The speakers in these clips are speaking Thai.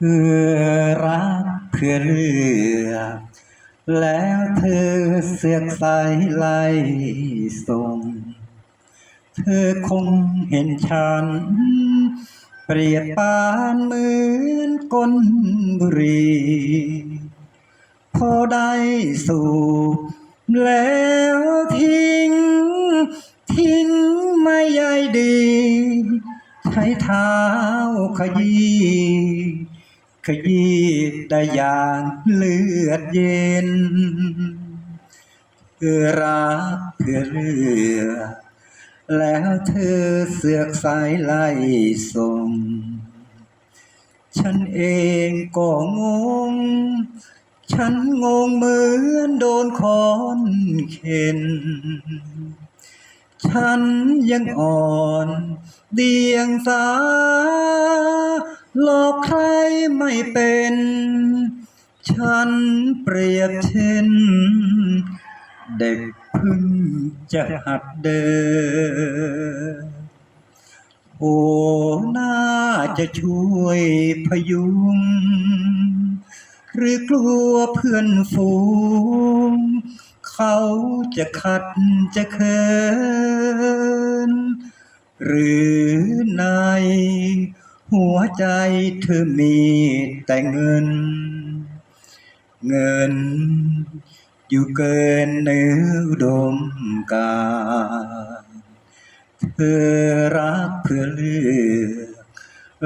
เพื่อรักเพื่อเลือกแล้วเธอเสือกใสไล่ส่ง เธอคงเห็นฉัน เปรียบปานเหมือนก้นบุรีพอได้สูบแล้วทิ้ง ทิ้งไม่ใยดี ใช้เท้าขยี้ ขยี้ได้อย่างเลือดเย็นเพื่อรักเพื่อเลือแล้วเธอเสือกสายไล่ส่ง ฉันเองก็งง ฉันงงเหมือนโดนคอนเข็น ฉันยังอ่อนเดียงสา หลอกใครไม่เป็น ฉันเปรียบเช่น เด็กเพึ่งจะหัดเดิน โอ้น่าจะช่วยพยุง หรือกลัวเพื่อนฝูง เขาจะขัดจะเคิน หรือใน หัวใจเธอมีแต่เงิน เงิน อยู่เกินเนื้อดมกาเธอรักเพื่อเลือก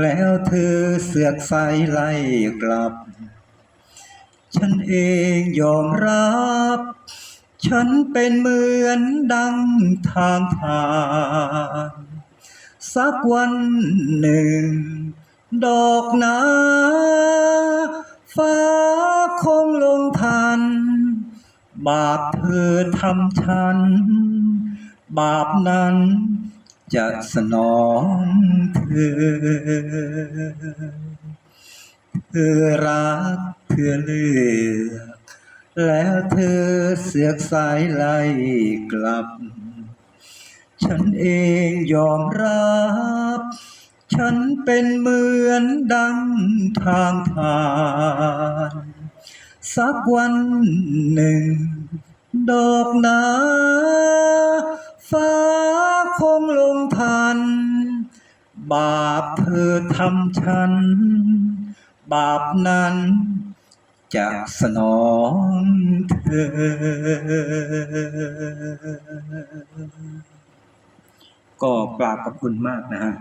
แล้วเธอเสือกใสไล่กลับ ฉันเองยอมรับ ฉันเป็นเหมือนดังทางผ่าน สักวันหนึ่ง ดอกนาฟ้าคงลงทัน บาปเธอทำฉัน บาปนั้นจะสนองเธอเพื่อรักเพื่อเลือกแล้วเธอเสือกสายไล่กลับ ฉันเองยอมรับ ฉันเป็นเหมือนดังทางผ่าน สักวันหนึ่ง ดอกนาฟ้าคงลงทัน บาปเธอทำฉัน บาปนั้นจะสนองเธอ ก็กราบขอบคุณมากนะฮะ